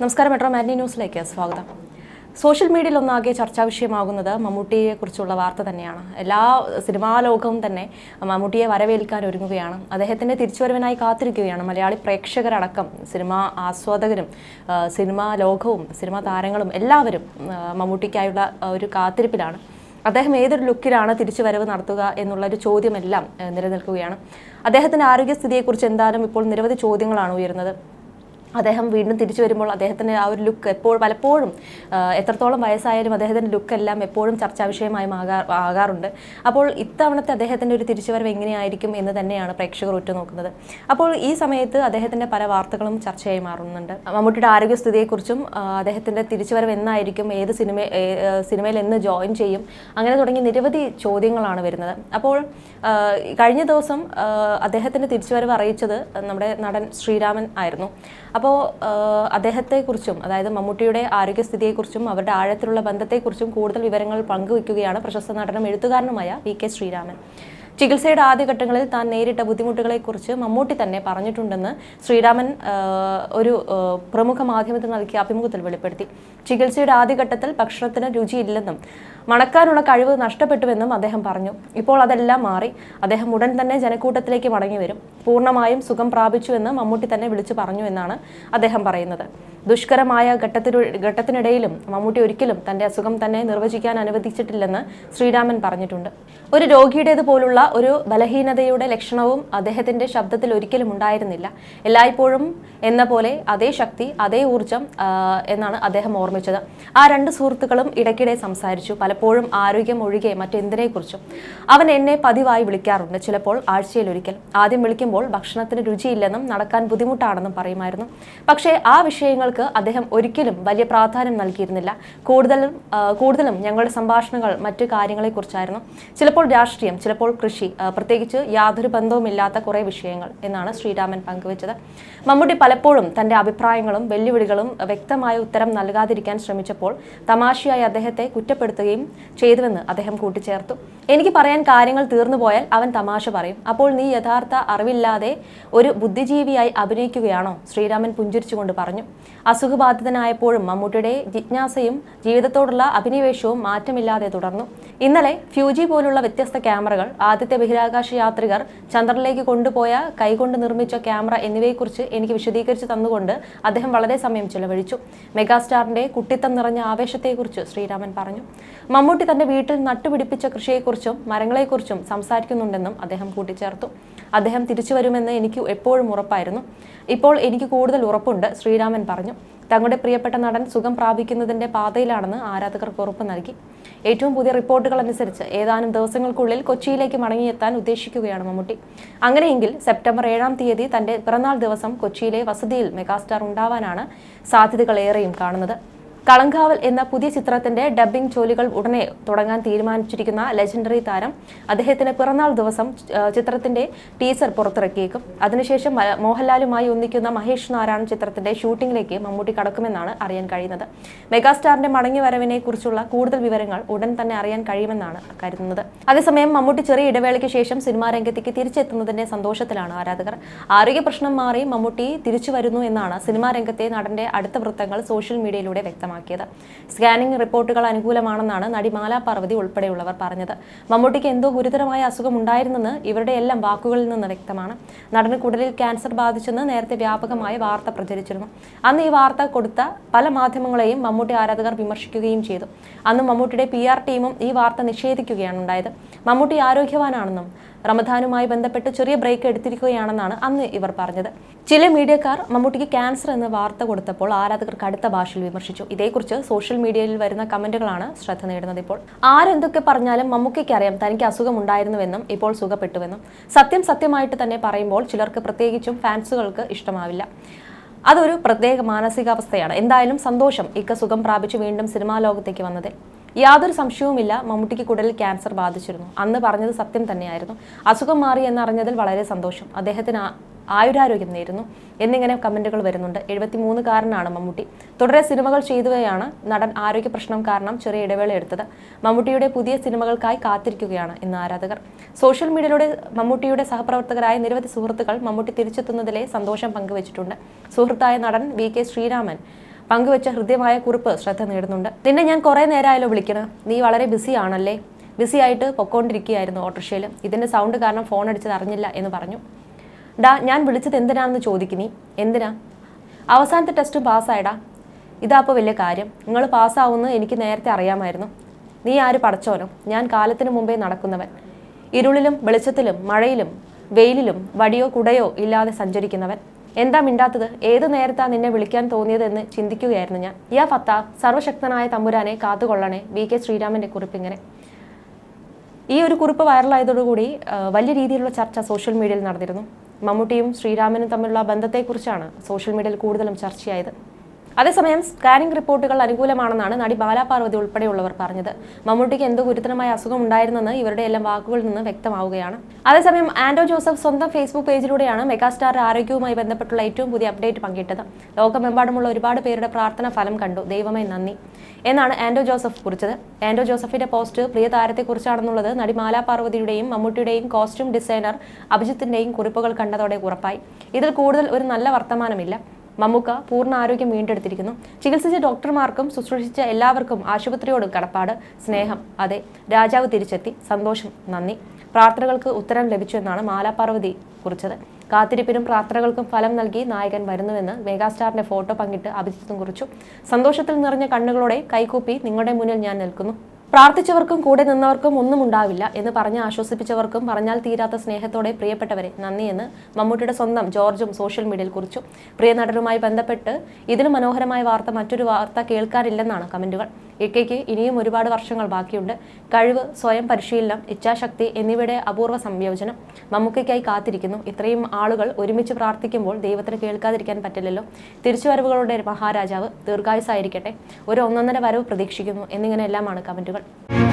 നമസ്കാരം. മെട്രോ മാറ്റി ന്യൂസിലേക്ക് സ്വാഗതം. സോഷ്യൽ മീഡിയയിൽ ഒന്നാകെ ചർച്ചാ വിഷയമാകുന്നത് മമ്മൂട്ടിയെ കുറിച്ചുള്ള വാർത്ത തന്നെയാണ്. എല്ലാ സിനിമാ ലോകവും തന്നെ മമ്മൂട്ടിയെ വരവേൽക്കാൻ ഒരുങ്ങുകയാണ്. അദ്ദേഹത്തിന്റെ തിരിച്ചുവരവിനായി കാത്തിരിക്കുകയാണ് മലയാളി പ്രേക്ഷകരടക്കം. സിനിമാ ആസ്വാദകരും സിനിമാ ലോകവും സിനിമാ താരങ്ങളും എല്ലാവരും മമ്മൂട്ടിക്കായുള്ള ഒരു കാത്തിരിപ്പിലാണ്. അദ്ദേഹം ഏതൊരു ലുക്കിലാണ് തിരിച്ചു വരവ് നടത്തുക എന്നുള്ളൊരു ചോദ്യമെല്ലാം ആ, നിലനിൽക്കുകയാണ്. അദ്ദേഹത്തിന്റെ ആരോഗ്യസ്ഥിതിയെക്കുറിച്ച് എന്തായാലും ഇപ്പോൾ നിരവധി ചോദ്യങ്ങളാണ് ഉയരുന്നത്. അദ്ദേഹം വീണ്ടും തിരിച്ചു വരുമ്പോൾ അദ്ദേഹത്തിന്റെ ആ ഒരു ലുക്ക് എപ്പോൾ പലപ്പോഴും എത്രത്തോളം വയസ്സായാലും അദ്ദേഹത്തിന്റെ ലുക്കെല്ലാം എപ്പോഴും ചർച്ചാ വിഷയമായി ആകാ ആകാറുണ്ട്. അപ്പോൾ ഇത്തവണത്തെ അദ്ദേഹത്തിന്റെ ഒരു തിരിച്ചുവരവ് എങ്ങനെയായിരിക്കും എന്ന് തന്നെയാണ് പ്രേക്ഷകർ ഉറ്റുനോക്കുന്നത്. അപ്പോൾ ഈ സമയത്ത് അദ്ദേഹത്തിന്റെ പല വാർത്തകളും ചർച്ചയായി മാറുന്നുണ്ട്. മമ്മൂട്ടിയുടെ ആരോഗ്യസ്ഥിതിയെക്കുറിച്ചും അദ്ദേഹത്തിന്റെ തിരിച്ചുവരവ് എന്നായിരിക്കും ഏത് സിനിമ സിനിമയിൽ എന്ന് ജോയിൻ ചെയ്യും അങ്ങനെ തുടങ്ങി നിരവധി ചോദ്യങ്ങളാണ് വരുന്നത്. അപ്പോൾ കഴിഞ്ഞ ദിവസം അദ്ദേഹത്തിന്റെ തിരിച്ചുവരവ് അറിയിച്ചത് നമ്മുടെ നടൻ ശ്രീരാമൻ ആയിരുന്നു. അപ്പോൾ അദ്ദേഹത്തെക്കുറിച്ചും അതായത് മമ്മൂട്ടിയുടെ ആരോഗ്യസ്ഥിതിയെക്കുറിച്ചും അവരുടെ ആഴത്തിലുള്ള ബന്ധത്തെക്കുറിച്ചും കൂടുതൽ വിവരങ്ങൾ പങ്കുവയ്ക്കുകയാണ് പ്രശസ്ത നടനും എഴുത്തുകാരനുമായ വി കെ ശ്രീരാമൻ. ചികിത്സയുടെ ആദ്യഘട്ടങ്ങളിൽ താൻ നേരിട്ട ബുദ്ധിമുട്ടുകളെക്കുറിച്ച് മമ്മൂട്ടി തന്നെ പറഞ്ഞിട്ടുണ്ടെന്ന് ശ്രീരാമൻ ഒരു പ്രമുഖ മാധ്യമത്തിന് നൽകിയ അഭിമുഖത്തിൽ വെളിപ്പെടുത്തി. ചികിത്സയുടെ ആദ്യഘട്ടത്തിൽ ഭക്ഷണത്തിന് രുചിയില്ലെന്നും മണക്കാനുള്ള കഴിവ് നഷ്ടപ്പെട്ടുവെന്നും അദ്ദേഹം പറഞ്ഞു. ഇപ്പോൾ അതെല്ലാം മാറി. അദ്ദേഹം ഉടൻ തന്നെ ജനക്കൂട്ടത്തിലേക്ക് മടങ്ങി വരും. പൂർണമായും സുഖം പ്രാപിച്ചുവെന്ന് മമ്മൂട്ടി തന്നെ വിളിച്ചു പറഞ്ഞു എന്നാണ് അദ്ദേഹം പറയുന്നത്. ദുഷ്കരമായ ഘട്ടത്തിനു ഘട്ടത്തിനിടയിലും മമ്മൂട്ടി ഒരിക്കലും തന്റെ അസുഖം തന്നെ നിർവചിക്കാൻ അനുവദിച്ചിട്ടില്ലെന്ന് ശ്രീരാമൻ പറഞ്ഞിട്ടുണ്ട്. ഒരു രോഗിയുടേത് പോലുള്ള ഒരു ബലഹീനതയുടെ ലക്ഷണവും അദ്ദേഹത്തിന്റെ ശബ്ദത്തിൽ ഒരിക്കലും ഉണ്ടായിരുന്നില്ല. എല്ലായ്പ്പോഴും എന്ന പോലെ അതേ ശക്തി അതേ ഊർജം എന്നാണ് അദ്ദേഹം ഓർമ്മിച്ചത്. ആ രണ്ട് സുഹൃത്തുക്കളും ഇടയ്ക്കിടെ സംസാരിച്ചു. പലപ്പോഴും ആരോഗ്യം ഒഴികെ മറ്റെന്തിനെക്കുറിച്ചും. അവൻ എന്നെ പതിവായി വിളിക്കാറുണ്ട്. ചിലപ്പോൾ ആഴ്ചയിൽ ഒരിക്കൽ ആദ്യം വിളിക്കുമ്പോൾ ഭക്ഷണത്തിന് രുചിയില്ലെന്നും നടക്കാൻ ബുദ്ധിമുട്ടാണെന്നും പറയുമായിരുന്നു. പക്ഷേ ആ വിഷയങ്ങൾക്ക് അദ്ദേഹം ഒരിക്കലും വലിയ പ്രാധാന്യം നൽകിയിരുന്നില്ല. കൂടുതലും കൂടുതലും ഞങ്ങളുടെ സംഭാഷണങ്ങൾ മറ്റു കാര്യങ്ങളെക്കുറിച്ചായിരുന്നു. ചിലപ്പോൾ രാഷ്ട്രീയം ചിലപ്പോൾ കൃഷി പ്രത്യേകിച്ച് യാതൊരു ബന്ധവുമില്ലാത്ത കുറേ വിഷയങ്ങൾ എന്നാണ് ശ്രീരാമൻ പങ്കുവച്ചത്. മമ്മൂട്ടി പലപ്പോഴും തന്റെ അഭിപ്രായങ്ങളും വെല്ലുവിളികളും വ്യക്തമായ ഉത്തരം നൽകാതിരിക്കാൻ ശ്രമിച്ചപ്പോൾ തമാശയായി അദ്ദേഹത്തെ കുറ്റപ്പെടുത്തുകയും ചെയ്തുവെന്ന് അദ്ദേഹം കൂട്ടിച്ചേർത്തു. എനിക്ക് പറയാൻ കാര്യങ്ങൾ തീർന്നു പോയാൽ അവൻ തമാശ പറയും. അപ്പോൾ നീ യഥാർത്ഥ അറിവില്ലാതെ ഒരു ബുദ്ധിജീവിയായി അഭിനയിക്കുകയാണോ? ശ്രീരാമൻ പുഞ്ചിരിച്ചുകൊണ്ട് പറഞ്ഞു. അസുഖബാധിതനായപ്പോഴും മമ്മൂട്ടിയുടെ ജിജ്ഞാസയും ജീവിതത്തോടുള്ള അഭിനിവേശവും മാറ്റമില്ലാതെ തുടർന്നു. ഇന്നലെ ഫ്യൂജി പോലുള്ള വ്യത്യസ്ത ക്യാമറകൾ ആദ്യത്തെ ബഹിരാകാശ യാത്രികർ ചന്ദ്രനിലേക്ക് കൊണ്ടുപോയ കൈകൊണ്ട് നിർമ്മിച്ച ക്യാമറ എന്നിവയെക്കുറിച്ച് എനിക്ക് വിശദീകരിച്ചു തന്നുകൊണ്ട് അദ്ദേഹം വളരെ സമയം ചെലവഴിച്ചു. മെഗാസ്റ്റാറിന്റെ കുട്ടിത്തം നിറഞ്ഞ ആവേശത്തെക്കുറിച്ച് ശ്രീരാമൻ പറഞ്ഞു. മമ്മൂട്ടി തന്റെ വീട്ടിൽ നട്ടുപിടിപ്പിച്ച കൃഷിയെക്കുറിച്ചും മരങ്ങളെക്കുറിച്ചും സംസാരിക്കുന്നുണ്ടെന്നും അദ്ദേഹം കൂട്ടിച്ചേർത്തു. അദ്ദേഹം തിരിച്ചു വരുമെന്ന് എനിക്ക് എപ്പോഴും ഉറപ്പായിരുന്നു. ഇപ്പോൾ എനിക്ക് കൂടുതൽ ഉറപ്പുണ്ട് ശ്രീരാമൻ പറഞ്ഞു. തങ്ങളുടെ പ്രിയപ്പെട്ട നടൻ സുഖം പ്രാപിക്കുന്നതിന്റെ പാതയിലാണെന്ന് ആരാധകർക്ക് ഉറപ്പ് നൽകി. ഏറ്റവും പുതിയ റിപ്പോർട്ടുകൾ അനുസരിച്ച് ഏതാനും ദിവസങ്ങൾക്കുള്ളിൽ കൊച്ചിയിലേക്ക് മടങ്ങിയെത്താൻ ഉദ്ദേശിക്കുകയാണ് മമ്മൂട്ടി. അങ്ങനെയെങ്കിൽ സെപ്റ്റംബർ ഏഴാം തീയതി തന്റെ പിറന്നാൾ ദിവസം കൊച്ചിയിലെ വസതിയിൽ മെഗാസ്റ്റാർ ഉണ്ടാവാനാണ് സാധ്യതകൾ ഏറെയും കാണുന്നത്. കളങ്കാവൽ എന്ന പുതിയ ചിത്രത്തിന്റെ ഡബ്ബിംഗ് ജോലികൾ ഉടനെ തുടങ്ങാൻ തീരുമാനിച്ചിരിക്കുന്ന ലെജൻഡറി താരം അദ്ദേഹത്തിന് പിറന്നാൾ ദിവസം ചിത്രത്തിന്റെ ടീസർ പുറത്തിറക്കിയേക്കും. അതിനുശേഷം മോഹൻലാലുമായി ഒന്നിക്കുന്ന മഹേഷ് നാരായൺ ചിത്രത്തിന്റെ ഷൂട്ടിംഗിലേക്ക് മമ്മൂട്ടി കടക്കുമെന്നാണ് അറിയാൻ കഴിയുന്നത്. മെഗാസ്റ്റാറിന്റെ മടങ്ങി വരവിനെ കുറിച്ചുള്ള കൂടുതൽ വിവരങ്ങൾ ഉടൻ തന്നെ അറിയാൻ കഴിയുമെന്നാണ് കരുതുന്നത്. അതേസമയം മമ്മൂട്ടി ചെറിയ ഇടവേളയ്ക്ക് ശേഷം സിനിമാ രംഗത്തേക്ക് തിരിച്ചെത്തുന്നതിന്റെ സന്തോഷത്തിലാണ് ആരാധകർ. ആരോഗ്യ പ്രശ്നം മാറി മമ്മൂട്ടി തിരിച്ചു വരുന്നു എന്നാണ് സിനിമാ രംഗത്തെ നടന്റെ അടുത്ത വൃത്തങ്ങൾ സോഷ്യൽ മീഡിയയിലൂടെ വ്യക്തമാക്കിയത്. സ്കാനിംഗ് റിപ്പോർട്ടുകൾ അനുകൂലമാണെന്നാണ് നടി മാലാ പാർവതി ഉൾപ്പെടെയുള്ളവർ പറഞ്ഞത്. മമ്മൂട്ടിക്ക് എന്തോ ഗുരുതരമായ അസുഖം ഉണ്ടായിരുന്നെന്ന് ഇവരുടെ എല്ലാം വാക്കുകളിൽ നിന്ന് വ്യക്തമാണ്. നടന് കുടലിൽ ക്യാൻസർ ബാധിച്ചെന്ന് നേരത്തെ വ്യാപകമായ വാർത്ത പ്രചരിച്ചിരുന്നു. അന്ന് ഈ വാർത്ത കൊടുത്ത പല മാധ്യമങ്ങളെയും മമ്മൂട്ടി ആരാധകർ വിമർശിക്കുകയും ചെയ്തു. അന്ന് മമ്മൂട്ടിയുടെ പി ആർ ടീമും ഈ വാർത്ത നിഷേധിക്കുകയാണ് ഉണ്ടായത് മമ്മൂട്ടി ആരോഗ്യവാനാണെന്നും റമദാനുമായി ബന്ധപ്പെട്ട് ചെറിയ ബ്രേക്ക് എടുത്തിരിക്കുകയാണെന്നാണ് അന്ന് ഇവർ പറഞ്ഞത്. ചില മീഡിയക്കാർ മമ്മൂട്ടിക്ക് ക്യാൻസർ എന്ന വാർത്ത കൊടുത്തപ്പോൾ ആരാധകർ കടുത്ത ഭാഷയിൽ വിമർശിച്ചു. ഇതേക്കുറിച്ച് സോഷ്യൽ മീഡിയയിൽ വരുന്ന കമന്റുകളാണ് ശ്രദ്ധ നേടുന്നത് ഇപ്പോൾ. ആരെന്തൊക്കെ പറഞ്ഞാലും മമ്മൂക്കയ്ക്ക് അറിയാം തനിക്ക് അസുഖം ഉണ്ടായിരുന്നുവെന്നും ഇപ്പോൾ സുഖപ്പെട്ടുവെന്നും. സത്യം സത്യമായിട്ട് തന്നെ പറയുമ്പോൾ ചിലർക്ക് പ്രത്യേകിച്ചും ഫാൻസുകൾക്ക് ഇഷ്ടമാവില്ല. അതൊരു പ്രത്യേക മാനസികാവസ്ഥയാണ്. എന്തായാലും സന്തോഷം ഇക്ക സുഖം പ്രാപിച്ച് വീണ്ടും സിനിമാ ലോകത്തേക്ക് വന്നതിൽ. യാതൊരു സംശയവുമില്ല മമ്മൂട്ടിക്ക് കുടലിൽ ക്യാൻസർ ബാധിച്ചിരുന്നു. അന്ന് പറഞ്ഞത് സത്യം തന്നെയായിരുന്നു. അസുഖം മാറി എന്നറിഞ്ഞതിൽ വളരെ സന്തോഷം. അദ്ദേഹത്തിന് ആയുരാരോഗ്യം നേരുന്നു. എന്നിങ്ങനെ കമന്റുകൾ വരുന്നുണ്ട്. എഴുപത്തിമൂന്നുകാരനാണ് മമ്മൂട്ടി. തുടരെ സിനിമകൾ ചെയ്തുവെയാണ് നടൻ ആരോഗ്യ പ്രശ്നം കാരണം ചെറിയ ഇടവേള എടുത്തത്. മമ്മൂട്ടിയുടെ പുതിയ സിനിമകൾക്കായി കാത്തിരിക്കുകയാണ് ഇന്ന് ആരാധകർ. സോഷ്യൽ മീഡിയയിലൂടെ മമ്മൂട്ടിയുടെ സഹപ്രവർത്തകരായ നിരവധി സുഹൃത്തുക്കൾ മമ്മൂട്ടി തിരിച്ചെത്തുന്നതിലെ സന്തോഷം പങ്കുവച്ചിട്ടുണ്ട്. സുഹൃത്തായ നടൻ വി കെ ശ്രീരാമൻ പങ്കുവച്ച ഹൃദ്യമായ കുറിപ്പ് ശ്രദ്ധ നേടുന്നുണ്ട്. നിന്നെ ഞാൻ കുറേ നേരമായാലോ വിളിക്കണം. നീ വളരെ ബിസി ആണല്ലേ ബിസി ആയിട്ട് പൊക്കോണ്ടിരിക്കുകയായിരുന്നു ഓട്ടോറിക്ഷയിൽ ഇതിന്റെ സൗണ്ട് കാരണം ഫോൺ അടിച്ചത് അറിഞ്ഞില്ല എന്ന് പറഞ്ഞു. ഡാ ഞാൻ വിളിച്ചത് എന്തിനാണെന്ന് ചോദിക്കുന്നീ എന്തിനാ? അവസാനത്തെ ടെസ്റ്റ് പാസ്സായടാ. ഇതാ അപ്പോൾ വലിയ കാര്യം. നിങ്ങൾ പാസ്സാവുമെന്ന് എനിക്ക് നേരത്തെ അറിയാമായിരുന്നു. നീ ആര് പടച്ചോനോ? ഞാൻ കാലത്തിന് മുമ്പേ നടക്കുന്നവൻ. ഇരുളിലും വെളിച്ചത്തിലും മഴയിലും വെയിലിലും വടിയോ കുടയോ ഇല്ലാതെ സഞ്ചരിക്കുന്നവൻ. എന്താ മിണ്ടാത്തത്? ഏത് നേരത്താ നിന്നെ വിളിക്കാൻ തോന്നിയതെന്ന് ചിന്തിക്കുകയായിരുന്നു ഞാൻ. യാ ഫത്ത സർവശക്തനായ തമ്പുരാനെ കാത്തുകൊള്ളണേ വി കെ ശ്രീരാമന്റെ കുറിപ്പിങ്ങനെ ഈ ഒരു കുറിപ്പ് വൈറലായതോടുകൂടി വലിയ രീതിയിലുള്ള ചർച്ച സോഷ്യൽ മീഡിയയിൽ നടന്നിരുന്നു. മമ്മൂട്ടിയും ശ്രീരാമനും തമ്മിലുള്ള ബന്ധത്തെക്കുറിച്ചാണ് സോഷ്യൽ മീഡിയയിൽ കൂടുതലും ചർച്ചയായത്. അതേസമയം സ്കാനിംഗ് റിപ്പോർട്ടുകൾ അനുകൂലമാണെന്നാണ് നടി ബാലാപാർവതി ഉൾപ്പെടെയുള്ളവർ പറഞ്ഞത്. മമ്മൂട്ടിക്ക് എന്തോ ഗുരുതരമായ അസുഖം ഉണ്ടായിരുന്നെന്ന് ഇവരുടെ എല്ലാം വാക്കുകളിൽ നിന്ന് വ്യക്തമാവുകയാണ്. അതേസമയം ആൻഡോ ജോസഫ് സ്വന്തം ഫേസ്ബുക്ക് പേജിലൂടെയാണ് മെഗാസ്റ്റാർ ആരോഗ്യവുമായി ബന്ധപ്പെട്ടുള്ള ഏറ്റവും പുതിയ അപ്ഡേറ്റ് പങ്കിട്ടത്. ലോകമെമ്പാടുമുള്ള ഒരുപാട് പേരുടെ പ്രാർത്ഥന ഫലം കണ്ടു. ദൈവമേ നന്ദി. എന്നാണ് ആൻഡോ ജോസഫ് കുറിച്ചത്. ആൻഡോ ജോസഫിന്റെ പോസ്റ്റ് പ്രിയ താരത്തെക്കുറിച്ചാണെന്നുള്ളത് നടി മാലാപാർവതിയുടെയും മമ്മൂട്ടിയുടെയും കോസ്റ്റ്യൂം ഡിസൈനർ അഭിജിത്തിന്റെയും കുറിപ്പുകൾ കണ്ടതോടെ ഉറപ്പായി. ഇതിൽ കൂടുതൽ ഒരു നല്ല വർത്തമാനമില്ല. മമ്മൂക്ക പൂർണ ആരോഗ്യം വീണ്ടെടുത്തിരിക്കുന്നു. ചികിത്സിച്ച ഡോക്ടർമാർക്കും ശുശ്രൂഷിച്ച എല്ലാവർക്കും ആശുപത്രിയോട് കടപ്പാട്. സ്നേഹം. അതെ രാജാവ് തിരിച്ചെത്തി. സന്തോഷം. നന്ദി. പ്രാർത്ഥനകൾക്ക് ഉത്തരം ലഭിച്ചു എന്നാണ് മാലാപാർവതി കുറിച്ചത്. കാത്തിരിപ്പിനും പ്രാർത്ഥനകൾക്കും ഫലം നൽകി നായകൻ വരുന്നുവെന്ന് മെഗാസ്റ്റാറിന്റെ ഫോട്ടോ പങ്കിട്ട് അഭിജിത്തും കുറിച്ചു. സന്തോഷത്തിൽ നിറഞ്ഞ കണ്ണുകളോടെ കൈകൂപ്പി നിങ്ങളുടെ മുന്നിൽ ഞാൻ നിൽക്കുന്നു. പ്രാർത്ഥിച്ചവർക്കും കൂടെ നിന്നവർക്കും ഒന്നും ഉണ്ടാവില്ല എന്ന് പറഞ്ഞ് ആശ്വസിപ്പിച്ചവർക്കും പറഞ്ഞാൽ തീരാത്ത സ്നേഹത്തോടെ പ്രിയപ്പെട്ടവരെ നന്ദിയെന്ന് മമ്മൂട്ടിയുടെ സ്വന്തം ജോർജും സോഷ്യൽ മീഡിയയിൽ കുറിച്ചു. പ്രിയ നടനുമായി ബന്ധപ്പെട്ട് ഇതിലും മനോഹരമായ വാർത്ത മറ്റൊരു വാർത്ത കേൾക്കാനില്ലെന്നാണ് കമന്റുകൾ. ഇക്കയ്ക്ക് ഇനിയും ഒരുപാട് വർഷങ്ങൾ ബാക്കിയുണ്ട്. കഴിവ് സ്വയം പരിശീലനം ഇച്ഛാശക്തി എന്നിവയുടെ അപൂർവ സംയോജനം മമ്മൂക്കയ്ക്കായി കാത്തിരിക്കുന്നു. ഇത്രയും ആളുകൾ ഒരുമിച്ച് പ്രാർത്ഥിക്കുമ്പോൾ ദൈവത്തിന് കേൾക്കാതിരിക്കാൻ പറ്റില്ലല്ലോ. തിരിച്ചുവരവുകളുടെ മഹാരാജാവ് ദീർഘായുസായിരിക്കട്ടെ. ഒരു ഒന്നൊന്നര വരവ് പ്രതീക്ഷിക്കുന്നു എന്നിങ്ങനെയെല്ലാമാണ് കമന്റുകൾ. Bye.